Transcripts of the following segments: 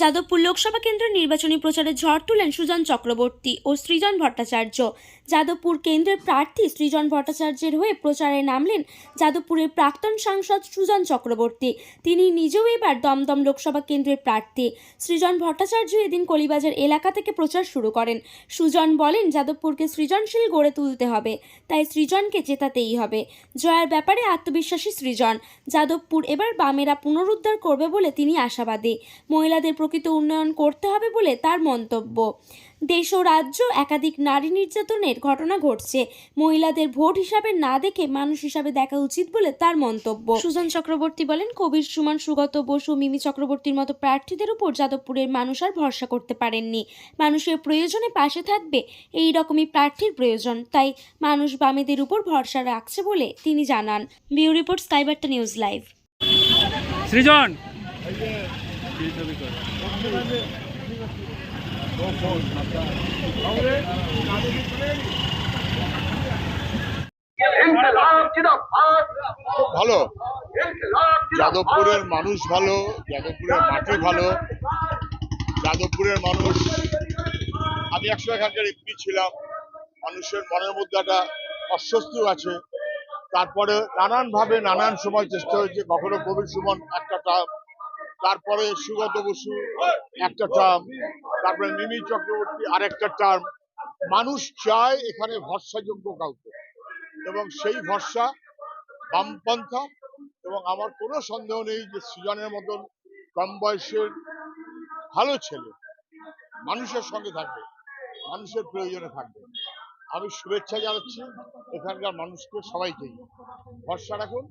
যাদবপুর লোকসভা কেন্দ্রের নির্বাচনী প্রচারে ঝড় তুলেন সুজন চক্রবর্তী ও সৃজন ভট্টাচার্য। যাদবপুর কেন্দ্রের প্রার্থী সৃজন ভট্টাচার্যের হয়ে প্রচারে নামলেন যাদবপুরের প্রাক্তন সাংসদ সুজন চক্রবর্তী। তিনি নিজেও এবার দমদম লোকসভা কেন্দ্রের প্রার্থী। সৃজন ভট্টাচার্য এদিন কলিবাজার এলাকা থেকে প্রচার শুরু করেন। সুজন বলেন, যাদবপুরকে সৃজনশীল গড়ে তুলতে হবে, তাই সৃজনকে জেতাতেই হবে। জয়ের ব্যাপারে আত্মবিশ্বাসী সৃজন। যাদবপুর এবার বামেরা পুনরুদ্ধার করবে বলে তিনি আশাবাদী। মহিলাদের প্রকৃত উন্নয়ন করতে হবে বলে তার মন্তব্য। দেশ ও রাজ্য একাধিক নারী নির্যাতনের ঘটনা ঘটছে। মহিলাদের ভোট হিসাবে না দেখে মানুষ হিসাবে দেখা উচিত বলে তার মন্তব্য। সুজন চক্রবর্তী বলেন কবির সুমন সুগত বসু মিমি চক্রবর্তীর মতো প্রার্থীদের উপর যাদবপুরের মানুষ আর ভরসা করতে পারেননি। মানুষের প্রয়োজনে পাশে থাকবে এই রকমই প্রার্থীর প্রয়োজন। তাই মানুষ বামেদের উপর ভরসা রাখছে বলে তিনি জানান। বিউ রিপোর্ট স্কাইবার্তা নিউজ লাইভ। সৃজন! ভালো। যাদবপুরের মানুষ ভালো, যাদবপুরের মাঠে ভালো। যাদবপুরের মানুষ, আমি একশো এখানকার এমপি ছিলাম। মানুষের মনের মধ্যে একটা অস্বস্তি আছে। তারপরে নানান ভাবে নানান সময় চেষ্টা হয়েছে। কখনো কবির সুমন একটা তারপরে সুগত বসু, একটা টার্ম তারপরে মিমি চক্রবর্তী, আরেকটা টার্ম মানুষ চায় এখানে ভরসাযোগ্য কাউকে। এবং সেই ভরসা বামপন্থা, এবং আমার কোনো সন্দেহ নেই যে সৃজনের মতন কম বয়সের ভালো ছেলে মানুষের সঙ্গে থাকবে, মানুষের প্রয়োজনে থাকবে। আমি শুভেচ্ছা জানাচ্ছি, এখানকার মানুষকে সবাইকেই। ভরসা রাখুন,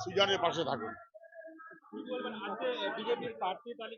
সৃজনের পাশে থাকুন। বিজেপির প্রার্থী তালিকা